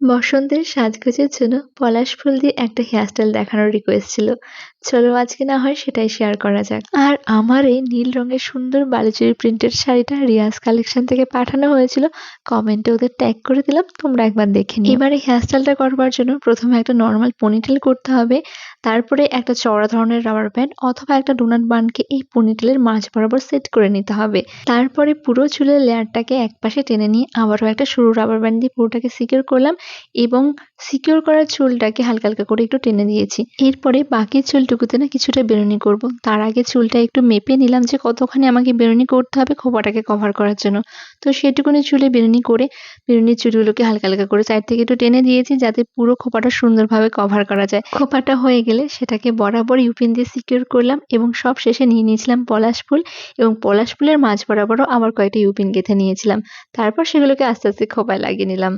বসন্তের সাজগোজের জন্য পলাশ ফুল দিয়ে একটা হেয়ারস্টাইল দেখানোর রিকোয়েস্ট ছিল। চলো আজকে না হয় সেটাই শেয়ার করা যাক। আর আমার এই নীল রঙের সুন্দর বালুচুরি প্রিন্টের শাড়িটা রিয়াজ কালেকশন থেকে পাঠানো হয়েছিল। কমেন্টে ওদের ট্যাগ করে দিলাম, তোমরা একবার দেখে নিও। এবারে হেয়ারস্টাইলটা করবার জন্য প্রথমে একটা নর্মাল পনিটেল করতে হবে, তারপরে একটা চড়া ধরনের রাবার ব্যান্ড অথবা একটা ডোনাট বানকে এই পনিটেলের মাঝ বরাবর সেট করে নিতে হবে। তারপরে পুরো চুলের লেয়ারটাকে একপাশে টেনে নিয়ে আবারও একটা সরু রাবার ব্যান্ড দিয়ে পুরোটাকে সিকিউর করলাম। এবং সিকিউর করা চুলটাকে হালকা হালকা করে একটু টেনে দিয়েছি। এরপরে বাকি চুলটুকুতে না কিছুটা বেরুনি করব। তার আগে চুলটা একটু মেপে নিলাম যে কতখানি আমাকে বেরুনি করতে হবে খোপাটাকে কভার করার জন্য। তো সেটুকুনি চুলে বেরুনি করে বেরুনির চুলগুলোকে হালকা হালকা করে সাইড থেকে একটু টেনে দিয়েছি যাতে পুরো খোপাটা সুন্দরভাবে কভার করা যায়। খোপাটা হয়ে গেলে সেটাকে বরাবর ইউপিন দিয়ে সিকিউর করলাম এবং সব শেষে নিয়ে নিয়েছিলাম পলাশ ফুল এবং পলাশ ফুলের মাঝ বরাবরও আবার কয়েকটা ইউপিন গেঁথে নিয়েছিলাম। তারপর সেগুলোকে আস্তে আস্তে খোপায় লাগিয়ে নিলাম।